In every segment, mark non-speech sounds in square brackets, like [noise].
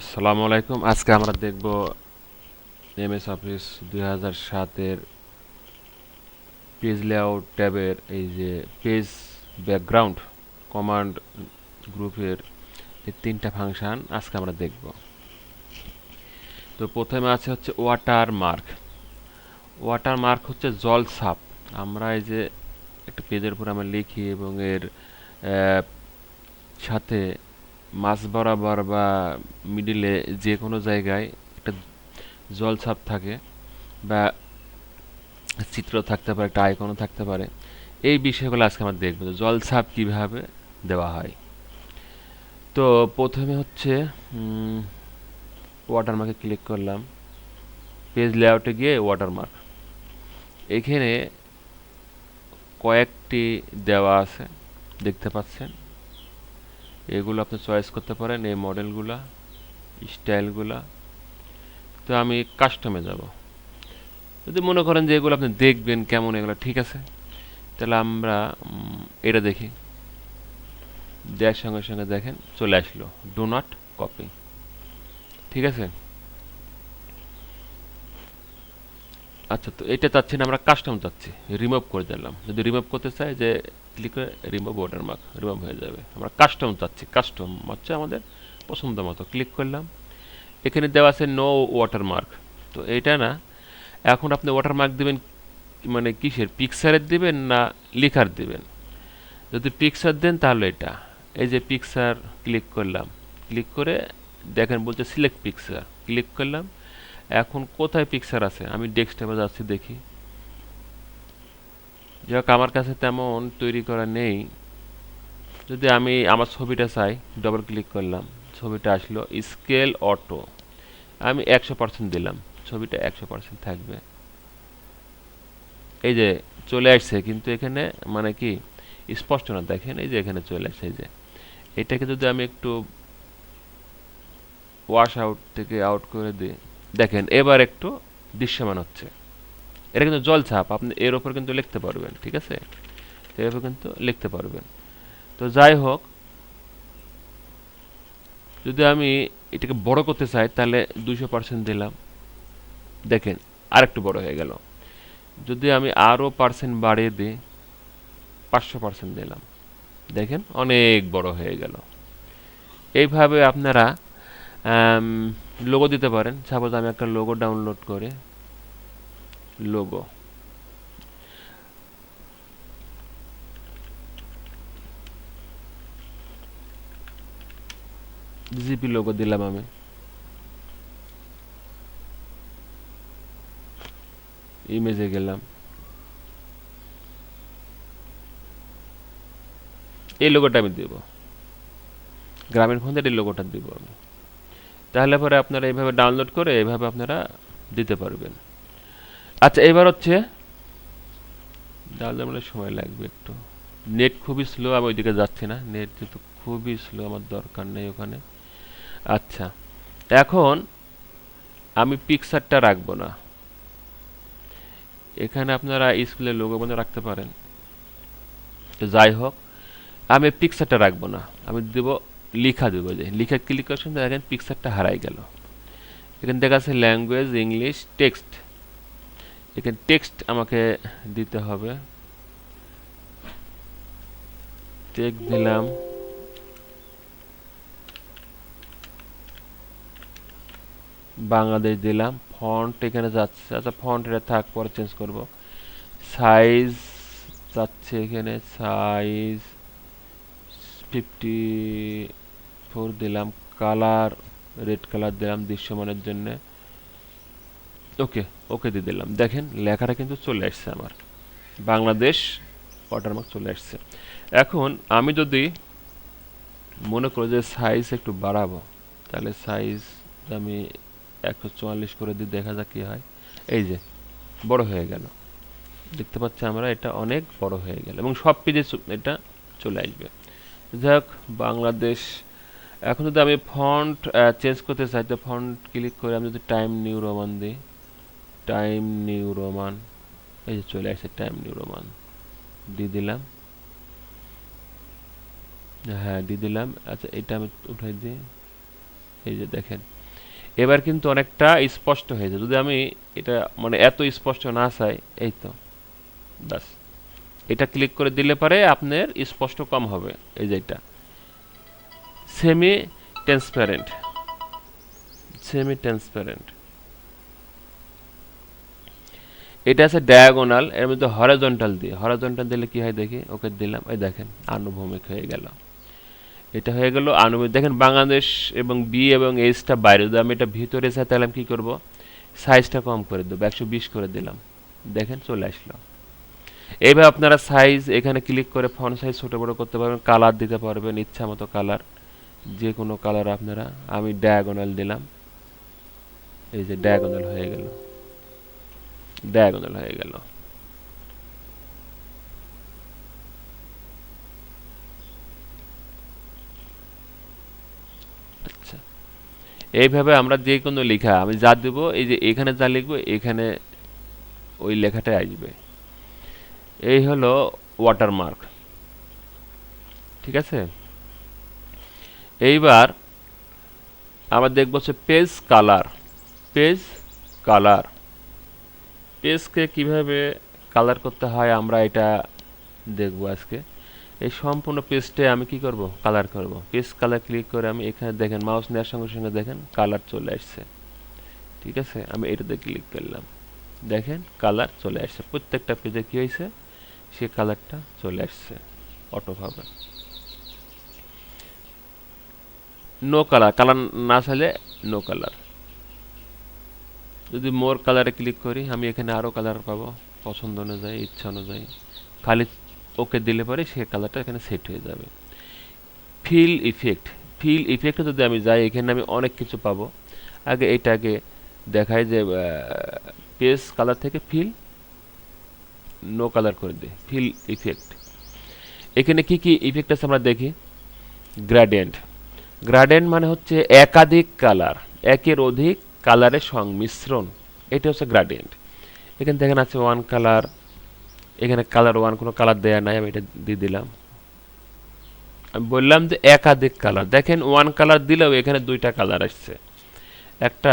আসসালামু আলাইকুম। আজকে আমরা দেখব এমএস অফিস দুই হাজার সাতের পেজ লেআউট ট্যাবের এই যে পেজ ব্যাকগ্রাউন্ড কমান্ড গ্রুপের এই তিনটা ফাংশন আজকে আমরা দেখব। তো প্রথমে আছে হচ্ছে ওয়াটার মার্ক ওয়াটার মার্ক হচ্ছে জল ছাপ। আমরা এই যে একটা পেজের উপর আমরা লিখি এবং এর সাথে মাঝ বরাবর বা মিডিলে যে কোনো জায়গায় একটা জলছাপ থাকে বা চিত্র থাকতে পারে, একটা আইকনও থাকতে পারে। এই বিষয়গুলো আজকে আমরা দেখব যে জল ছাপ কীভাবে দেওয়া হয়। তো প্রথমে হচ্ছে ওয়াটারমার্কে ক্লিক করলাম। পেজ লেআউটে গিয়ে ওয়াটারমার্ক এখানে কয়েকটি দেওয়া আছে, দেখতে পাচ্ছেন? এগুলো আপনি চয়েস করতে পারেন, এই মডেলগুলা স্টাইলগুলা তো আমি কাস্টমে যাব। যদি মনে করেন যে এগুলো আপনি দেখবেন কেমন, এগুলো ঠিক আছে, তাহলে আমরা এটা দেখি। দেওয়ার সঙ্গে সঙ্গে দেখেন, চলে আসলো। ডো নট কপি ঠিক আছে? আচ্ছা তো এটা চাচ্ছি না, আমরা কাস্টম চাচ্ছি। রিমুভ করে দিলাম। যদি রিমুভ করতে চাই যে ক্লিক করে রিমুভ ওয়াটারমার্ক রিমুভ হয়ে যাবে। আমরা কাস্টম চাচ্ছি কাস্টম হচ্ছে আমাদের পছন্দ মতো। ক্লিক করলাম। এখানে দেওয়া আছে নো ওয়াটারমার্ক তো এটা না, এখন আপনি ওয়াটারমার্ক দেবেন মানে কিসের? পিকচারের দিবেন না লেখার দিবেন? যদি পিকচার দেন তাহলে এটা। এই যে পিকচার ক্লিক করলাম। ক্লিক করে দেখেন বলছে সিলেক্ট পিকচার ক্লিক করলাম। এখন কোথায় পিকচার আছে? আমি ডেস্কটপে যাচ্ছি দেখি। যাক আমার কাছে তেমন তৈরি করা নেই। যদি আমি আমার ছবিটা চাই ডবল ক্লিক করলাম, ছবিটা আসলো স্কেল অটো আমি একশো পার্সেন্ট দিলাম, ছবিটা একশো পার্সেন্ট থাকবে। এই যে চলে আসছে, কিন্তু এখানে মানে কি, স্পষ্ট না, দেখেন, এই যে এখানে চলে আসছে, এই যে। এটাকে যদি আমি একটু ওয়াশ আউট থেকে আউট করে দিই, দেখেন, এবার একটু দৃশ্যমান হচ্ছে। এটা কিন্তু জল ছাপ, আপনি এর ওপর কিন্তু লিখতে পারবেন, ঠিক আছে? এর ওপর কিন্তু লিখতে পারবেন। তো যাই হোক, যদি আমি এটাকে বড় করতে চাই, তাহলে দুইশো পার্সেন্ট দিলাম। দেখেন আর একটু বড় হয়ে গেল। যদি আমি আরও পার্সেন্ট বাড়িয়ে দিই, পাঁচশো পার্সেন্ট দিলাম। দেখেন, অনেক বড় হয়ে গেল। এইভাবে আপনারা লোগো দিতে পারেন। সাপোজ আমি একটা লোগো ডাউনলোড করে। লোগো জিপি লোগো দিলাম আমি। ইমেজে গেলাম। এই লোগোটা আমি দেব। গ্রামীণ ফোন এই লোগোটা দিব আমি। তাহলে পরে আপনারা এইভাবে ডাউনলোড করে এইভাবে আপনারা দিতে পারবেন। আচ্ছা এবার হচ্ছে? ডাউনলোড সময় লাগবে একটু। নেট খুবই স্লো আমি ওইদিকে যাচ্ছি না। নেট যেহেতু খুবই স্লো আমার দরকার নেই ওখানে। আচ্ছা এখন আমি পিকচারটা রাখব না। এখানে আপনারা স্কুলের লোগো মনে রাখতে পারেন। যাই হোক, আমি পিকচারটা রাখব না। আমি দেব, লিখা দেবো যে, লিখা ক্লিক সঙ্গে দেখেন পিকচারটা হারাই গেল। এখানে দেখা আছে ল্যাঙ্গুয়েজ ইংলিশ টেক্সট এখানে টেক্সট আমাকে দিতে হবে। টেক্সট দিলাম। বাংলাদেশ দিলাম। ফন্ট এখানে যাচ্ছে। আচ্ছা ফন্ট এটা থাক, পরে চেঞ্জ করব। সাইজ যাচ্ছে এখানে। সাইজ ফিফটি ফোর দিলাম। কালার রেড কালার দিলাম দৃশ্যমানের জন্য। ওকে ওকে দিয়ে দিলাম। দেখেন, লেখাটা কিন্তু চলে আসছে আমার। বাংলাদেশ ওয়াটারমার্ক চলে আসছে। এখন আমি যদি মনে করি যে সাইজ একটু বাড়াবো, তাহলে সাইজ আমি একশো চুয়াল্লিশ করে দিই, দেখা যাক কি হয়। এই যে, বড় হয়ে গেল। দেখতে পাচ্ছি আমরা এটা অনেক বড় হয়ে গেল এবং সব পেজে এটা চলে আসবে। যাই হোক, বাংলাদেশ। এখন যদি আমি ফন্ট চেঞ্জ করতে চাই, তো ফন্ট ক্লিক করে আমি যদি টাইম নিউ রোমান দিই টাইম নিউ রোমান এই যে চলে আসছে টাইম নিউ রোমান দিয়ে দিলাম। হ্যাঁ দিয়ে দিলাম। আচ্ছা এটা আমি উঠাই দিই। এই যে দেখেন। এবার কিন্তু অনেকটা স্পষ্ট হয়েছে যদি আমি এটা মানে এত স্পষ্ট না চাই, এই তো বাস এটা ক্লিক করে দিলে পারে আপনার স্পষ্ট কম হবে। এই যে এটা। সেমি ট্রান্সপারেন্ট সেমি ট্রান্সপারেন্ট এটা আছে ডায়াগোনাল এর মধ্যে হরাজন্টাল দিয়ে। হরাজন্টাল দিলে কি হয় দেখি? ওকে দিলাম। এই দেখেন, আনুভূমিক হয়ে গেল। এটা হয়ে গেল আনুভূমিক। দেখেন বাংলাদেশ এবং বি এবং এইচটা বাইরে। যদি আমি এটা ভিতরে চাই, তাহলে আমি কী করব? সাইজটা কম করে দেবো। একশো বিশ করে দিলাম। দেখেন, চলে আসলো। এইভাবে আপনারা সাইজ এখানে ক্লিক করে ফন্ট সাইজ ছোটো বড়ো করতে পারবেন। কালার দিতে পারবেন, ইচ্ছা মতো কালার যে কোনো কালার আপনারা। আমি ডায়াগোনাল দিলাম। এই যে ডায়াগোনাল হয়ে গেল। ডায়াগোনাল হয়ে গেল। আচ্ছা। এইভাবে আমরা যে কোনো লেখা আমি যা দেবো, এই যে এখানে যা লিখব, এখানে ওই লেখাটাই আসবে। এই হলো ওয়াটারমার্ক ঠিক আছে? এইবার আমরা দেখব হচ্ছে পেজ কালার পেজ কালার পেজকে কীভাবে কালার করতে হয় আমরা এটা দেখব আজকে। এই সম্পূর্ণ পেজটে আমি কি করব? কালার করব। পেজ কালার ক্লিক করে আমি এখানে দেখেন মাউস নেওয়ার সঙ্গে সঙ্গে দেখেন কালার চলে আসছে। ঠিক আছে? আমি এটাতে ক্লিক করলাম। দেখেন কালার চলে আসছে। প্রত্যেকটা পেজে কি হয়েছে? সে কালারটা চলে আসছে। অটোভাবে নো কালার কালার না চাইলে নো কালার যদি মোর কালারে ক্লিক করি, আমি এখানে আরও কালার পাবো, পছন্দ অনুযায়ী, ইচ্ছা অনুযায়ী। খালি ওকে দিলে পরে সে কালারটা এখানে সেট হয়ে যাবে। ফিল ইফেক্ট ফিল ইফেক্টে যদি আমি যাই, এখানে আমি অনেক কিছু পাবো। আগে এইটাকে দেখায় যে পেস কালার থেকে ফিল নো কালার করে দে ফিল ইফেক্ট এখানে কি কি ইফেক্ট আছে আমরা দেখি? গ্রাডিয়েন্ট গ্রাডিয়েন্ট মানে হচ্ছে একাধিক কালার একের অধিক কালারের সংমিশ্রণ এটা হচ্ছে গ্রাডিয়েন্ট এখানে দেখেন আছে ওয়ান কালার এখানে কালার ওয়ান কোনো কালার দেয়া নাই, আমি এটা দিয়ে দিলাম। আমি বললাম যে একাধিক কালার দেখেন ওয়ান কালার দিলেও এখানে দুইটা কালার আসছে। একটা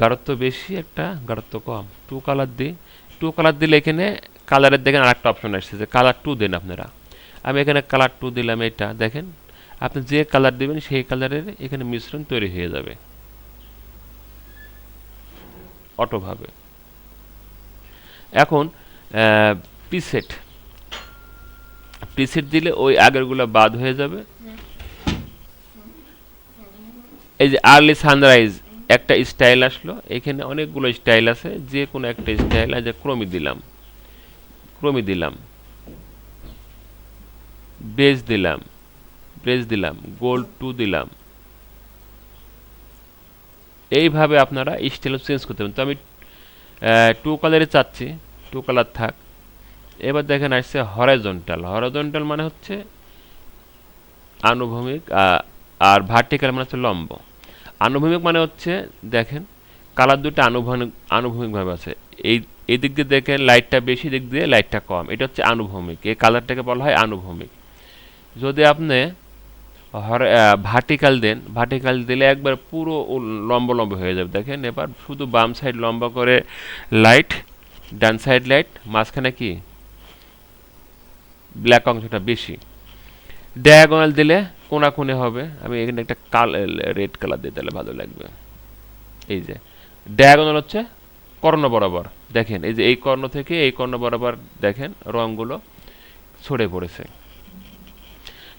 গাঢ়ত্ব বেশি, একটা গাঢ়ত্ব কম। টু কালার দিই। টু কালার দিলে এখানে কালারের দেখেন আরেকটা অপশন আসছে যে কালার টু দেন আপনারা। আমি এখানে কালার টু দিলাম এটা, দেখেন। আপনি যে কালার দিবেন সেই কালারের এখানে মিশ্রণ তৈরি হয়ে যাবে। অটোভাবে। এখন প্রিসেট প্রিসেট দিলে ওই আগেরগুলো বাদ হয়ে যাবে। এই যে আর্লি সানরাইজ একটা স্টাইল আসলো। এখানে অনেকগুলো স্টাইল আছে। যে কোনো একটা স্টাইল আছে ক্রমি দিলাম। ক্রমি দিলাম। বেজ দিলাম। বেজ দিলাম। গোল্ড টু দিলাম। এইভাবে আপনারা স্টাইল চেঞ্জ করতে পারেন। তো আমি টু কালারে চাচ্ছি টু কালার থাক। এবার দেখেন আসছে হরাইজন্টাল হরাইজন্টাল মানে হচ্ছে আনুভূমিক আর ভার্টিক্যাল মানে হচ্ছে লম্ব। আনুভূমিক মানে হচ্ছে, দেখেন কালার দুটো আনুভূমিক আনুভূমিকভাবে আছে। এই এই দিক দিয়ে দেখেন লাইটটা বেশি, দিক দিয়ে লাইটটা কম। এটা হচ্ছে আনুভূমিক। এই কালারটাকে বলা হয় আনুভূমিক। যদি আপনি ভার্টিক্যাল দেন। ভার্টিক্যাল দিলে একবার পুরো লম্ব লম্ব হয়ে যাবে। দেখেন, এবার শুধু বাম সাইড লম্বা করে লাইট ডান সাইড লাইট মাঝখানে কি? ব্ল্যাক অংশটা বেশি। ডায়াগোনাল দিলে কোনা কোনে হবে। আমি এখানে একটা কাল রেড কালার দিয়ে দিলে ভালো লাগবে। এই যে ডায়াগোনাল হচ্ছে কর্ণ বরাবর। দেখেন, এই যে এই কর্ণ থেকে এই কর্ণ বরাবর দেখেন রঙগুলো ছড়ে পড়েছে।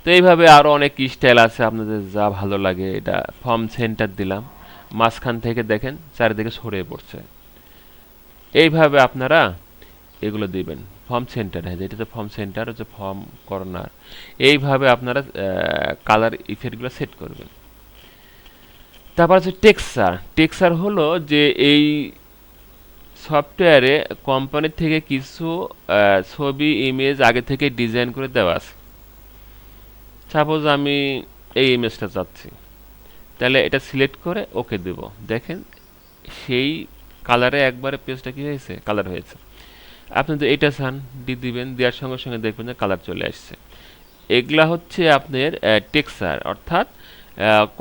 তো এইভাবে আরও অনেক স্টাইল আছে আপনাদের, যা ভালো লাগে। এটা ফর্ম সেন্টার দিলাম। মাঝখান থেকে দেখেন, চারিদিকে সরে পড়ছে। এইভাবে আপনারা এগুলো দিবেন ফর্ম সেন্টার হ্যাঁ যেটা হচ্ছে ফর্ম সেন্টার হচ্ছে ফর্ম কর্নার এইভাবে আপনারা কালার ইফেক্টগুলো সেট করবেন। তারপর হচ্ছে টেক্সার টেক্সার হলো যে এই সফটওয়্যারে কোম্পানির থেকে কিছু ছবি ইমেজ আগে থেকে ডিজাইন করে দেওয়া আছে। সাপোজ আমি এই ইমেজটা চাচ্ছি, তাহলে এটা সিলেক্ট করে ওকে দেব। দেখেন, সেই কালারে একবারে পেজটা কি হয়েছে? কালার হয়েছে। আপনি যদি এটা চান ডি দিবেন, দেওয়ার সঙ্গে সঙ্গে দেখবেন যে কালার চলে আসছে। এগুলা হচ্ছে আপনার টেক্সার অর্থাৎ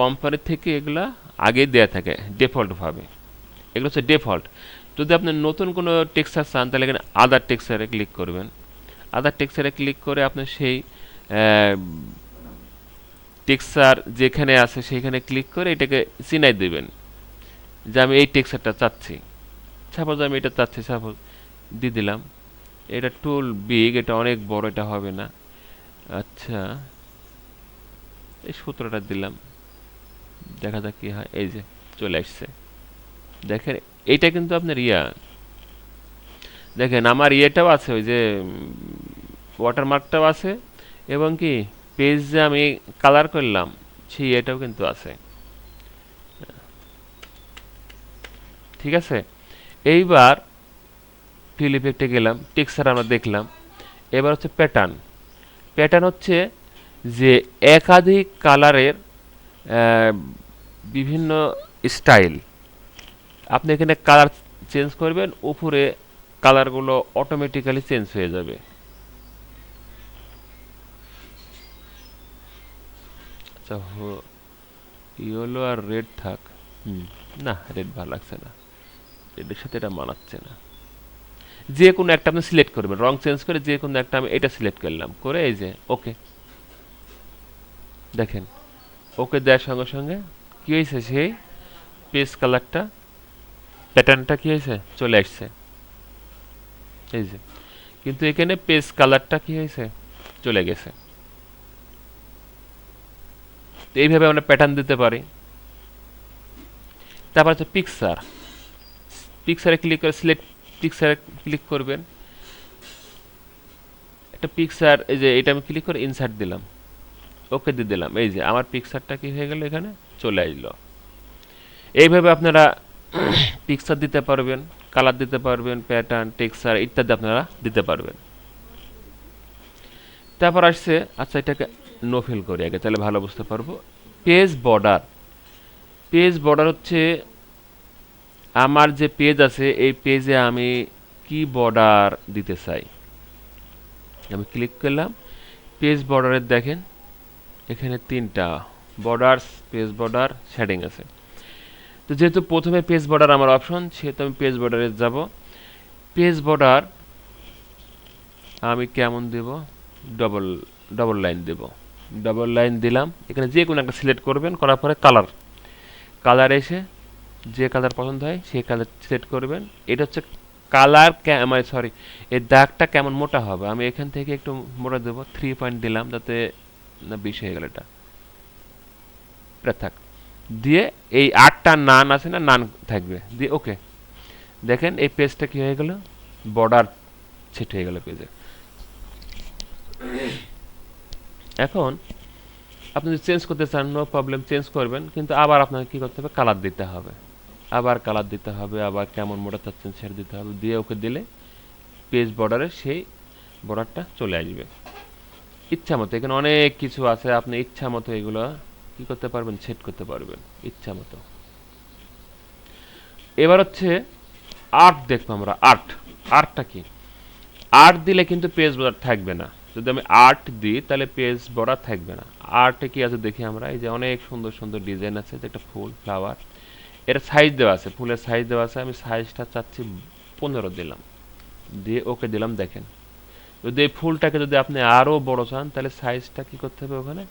কোম্পানি থেকে এগুলা আগে দেয়া থাকে ডিফল্টভাবে এগুলো হচ্ছে ডিফল্ট যদি আপনি নতুন কোনো টেক্সচার চান, তাহলে এখানে আদার টেক্সচারে ক্লিক করবেন। আদার টেক্সচারে ক্লিক করে আপনি সেই টেক্সচার যেখানে আছে সেখানে ক্লিক করে এটাকে চিনাই দেবেন যে আমি এই টেক্সারটা চাচ্ছি। সাপোজ আমি এটা চাচ্ছি, সাপোজ দিয়ে দিলাম। এটা টুল বিগ এটা অনেক বড়, এটা হবে না। আচ্ছা এই সূত্রটা দিলাম। দেখা যাক কি হয়। এই যে চলে আসছে। দেখেন, এইটা কিন্তু আপনার ইয়া। দেখেন, আমার ইয়েটাও আছে, ওই যে ওয়াটারমার্কটাও আছে এবং কি পেজ যে আমি কালার করলাম, সেই ইয়েটাও কিন্তু আছে। ঠিক আছে? এইবার ফিল ইফেক্টে গেলাম টেক্সচার আমরা দেখলাম। এবার হচ্ছে প্যাটার্ন প্যাটার্ন হচ্ছে যে একাধিক কালারের বিভিন্ন স্টাইল আপনি এখানে কালার চেঞ্জ করবেন, উপরে কালারগুলো অটোমেটিক্যালি চেঞ্জ হয়ে যাবে। আচ্ছা ইয়েলো আর রেড থাক। হুম। না রেড ভালো লাগছে না। রেডের সাথে এটা মানাচ্ছে না। যে কোনো একটা আপনি সিলেক্ট করবেন। রং চেঞ্জ করে যে কোনো একটা আমি এটা সিলেক্ট করলাম। করে এই যে ওকে। দেখেন ওকে দেওয়ার সঙ্গে সঙ্গে কি হয়েছে সেই পেজ কালারটা? প্যাটার্নটা কি হয়েছে? চলে আসছে। এই যে কিন্তু এখানে পেজ কালারটা কি হয়েছে? চলে গেছে। এইভাবে আমরা প্যাটার্ন দিতে পারি। তারপর হচ্ছে পিকচার পিকচারে ক্লিক করে সিলেক্ট পিকচারে ক্লিক করবেন। একটা পিকচার এই যে এটা আমি ক্লিক করে ইনসার্ট দিলাম। ওকে দিয়ে দিলাম। এই যে আমার পিকচারটা কি হয়ে গেল এখানে? চলে আসলো। এইভাবে আপনারা [clears throat] পিকচার দিতে পারবেন কালার দিতে পারবেন প্যাটার্ন টেক্সচার ইত্যাদি আপনারা দিতে পারবেন। তারপর আসছে আচ্ছা এটাকে নো ফিল করি আগে, তাহলে ভালো বুঝতে পারব। পেজ বর্ডার পেজ বর্ডার হচ্ছে, আমার যে পেজ আছে, এই পেজে আমি কি বর্ডার দিতে চাই? আমি ক্লিক করলাম পেজ বর্ডারের দেখেন, এখানে তিনটা বর্ডার পেজ বর্ডার শেডিং আছে। তো যেহেতু প্রথমে পেজ বর্ডার আমার অপশন সেহেতু আমি পেজ বর্ডারে যাব। পেজ বর্ডার আমি কেমন দেব? ডবল ডবল লাইন দেব। ডবল লাইন দিলাম। এখানে যে কোনো একটা সিলেক্ট করবেন, করার পরে কালার কালার এসে যে কালার পছন্দ হয়, সেই কালার সিলেক্ট করবেন। এটা হচ্ছে কালার মানে সরি এর দাগটা কেমন মোটা হবে? আমি এখান থেকে একটু মোটা দেবো। থ্রি পয়েন্ট দিলাম যাতে না বিষ হয়ে গেল এটা। থাক। দিয়ে এই আটটা নান আছে না নান থাকবে। দিয়ে ওকে দেখেন এই পেজটা কি হয়ে গেল? বর্ডার সেট হয়ে গেল পেজে এখন আপনি যদি চেঞ্জ করতে চান নো প্রবলেম চেঞ্জ করবেন, কিন্তু আবার আপনাকে কি করতে হবে? কালার দিতে হবে। আবার কালার দিতে হবে, আবার কেমন মোটা চাচ্ছেন সেটা দিতে হবে। দিয়ে ওকে দিলে পেজ বর্ডারে সেই বর্ডারটা চলে আসবে। ইচ্ছা মতো এখানে অনেক কিছু আছে, আপনি ইচ্ছা মতো এগুলো কি করতে পারবেন? সেট করতে পারবেন ইচ্ছা মতো এবার হচ্ছে আর্ট দেখব আমরা। আর্ট আর্টটা কি? আর্ট দিলে কিন্তু পেজ বর্ডার থাকবে না। যদি আমি আর্ট দিই, তাহলে পেজ বর্ডার থাকবে না। আর্টে কি আছে দেখি আমরা? এই যে অনেক সুন্দর সুন্দর ডিজাইন আছে, যে একটা ফুল ফ্লাওয়ার এর সাইজ দেওয়া আছে, ফুলের সাইজ দেওয়া আছে, আমি সাইজটা চাচ্ছি পনেরো দিলাম। দিয়ে ওকে দিলাম, দেখেন। যদি এই ফুলটাকে যদি আপনি আরও বড় চান, তাহলে সাইজটা কি করতে হবে ওখানে?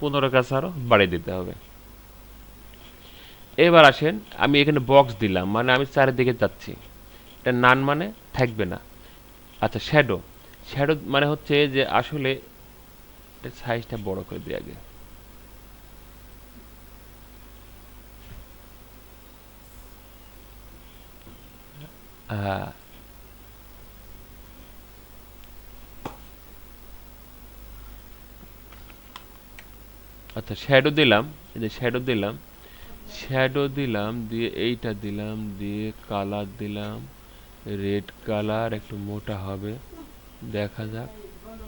পনেরো কাছে আরও বাড়িয়ে দিতে হবে। এবার আসেন, আমি এখানে বক্স দিলাম মানে আমি চারিদিকে যাচ্ছি। এটা নান মানে থাকবে না। আচ্ছা শ্যাডো শ্যাডো মানে হচ্ছে যে আসলে সাইজটা বড় করে দিই আগে। হ্যাঁ। আচ্ছা শ্যাডো দিলাম, এই যে শ্যাডো দিলাম। শ্যাডো দিলাম, দিয়ে এইটা দিলাম, দিয়ে কালার দিলাম। রেড কালার একটু মোটা হবে। দেখা যাক।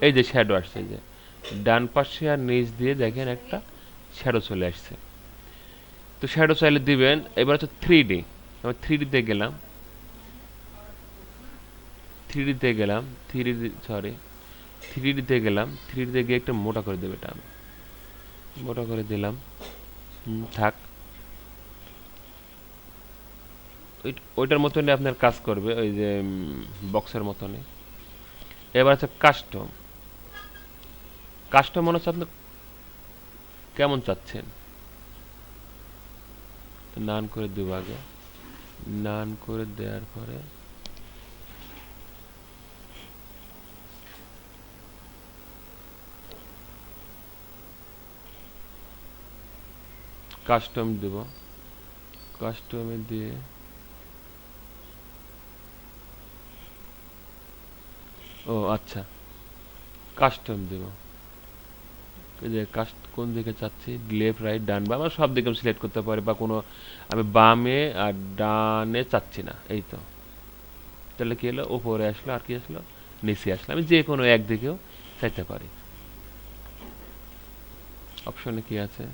এই যে শ্যাডো আসছে যে। ডান পাশে আর নিচ দিয়ে দেখেন একটা শ্যাডো চলে আসছে। তো শ্যাডো চাইলে দিবেন, এবার হচ্ছে থ্রি ডি আমি থ্রি ডিতে গেলাম। থ্রি ডিতে গেলাম থ্রি ডি সরি থ্রি ডিতে গেলাম থ্রি ডিতে গিয়ে একটু মোটা করে দেবে এটা মোটা করে দিলাম। থাক। ওই- ওইটার মতনই আপনার কাজ করবে, ওই যে বক্সের মতনই। এবার আছে কাস্টম কাস্টম মনে হচ্ছে কেমন চাচ্ছেন? নান করে দেবো আগে নান করে দেওয়ার পরে কাস্টম দেব। কাস্টমে দিয়ে ও আচ্ছা। কাস্টম দেব। যে কাস্ট কোন দিকে চাচ্ছি? লেফট রাইট ডান বা আমার সব দিকে সিলেক্ট করতে পারি বা কোনো, আমি বামে আর ডানে চাচ্ছি না, এই তো। তাহলে কি হলো? উপরে আসলো, আর কি আসলো? নিচে আসলো। আমি যে কোনো একদিকেও চাইতে পারি। অপশনে কি আছে?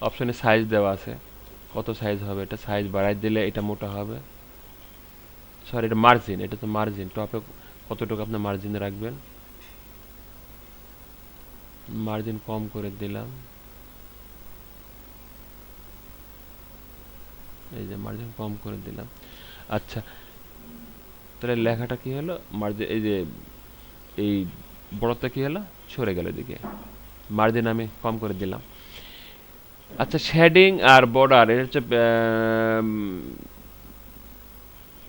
অপশনে সাইজ দেওয়া আছে। কত সাইজ হবে? এটা সাইজ বাড়াই দিলে এটা মোটা হবে। সরি এটা মার্জিন এটা তো মার্জিন টপে কতটুকু আপনি মার্জিনে রাখবেন? মার্জিন কম করে দিলাম। এই যে মার্জিন কম করে দিলাম। আচ্ছা তাহলে লেখাটা কি হলো? মার্জিন এই যে, এই বড়টা কি হলো? সরে গেল এদিকে। মার্জিন আমি কম করে দিলাম। আচ্ছা শেডিং আর বর্ডার এটা হচ্ছে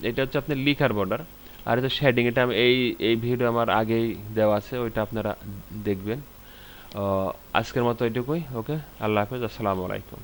এটা হচ্ছে আপনার লিখার বর্ডার আর এটা শেডিং এটা আমি এই এই ভিডিও আমার আগেই দেওয়া আছে, ওইটা আপনারা দেখবেন। আজকের মতো এটুকুই ওকে আল্লাহ হাফেজ, আসসালামু আলাইকুম।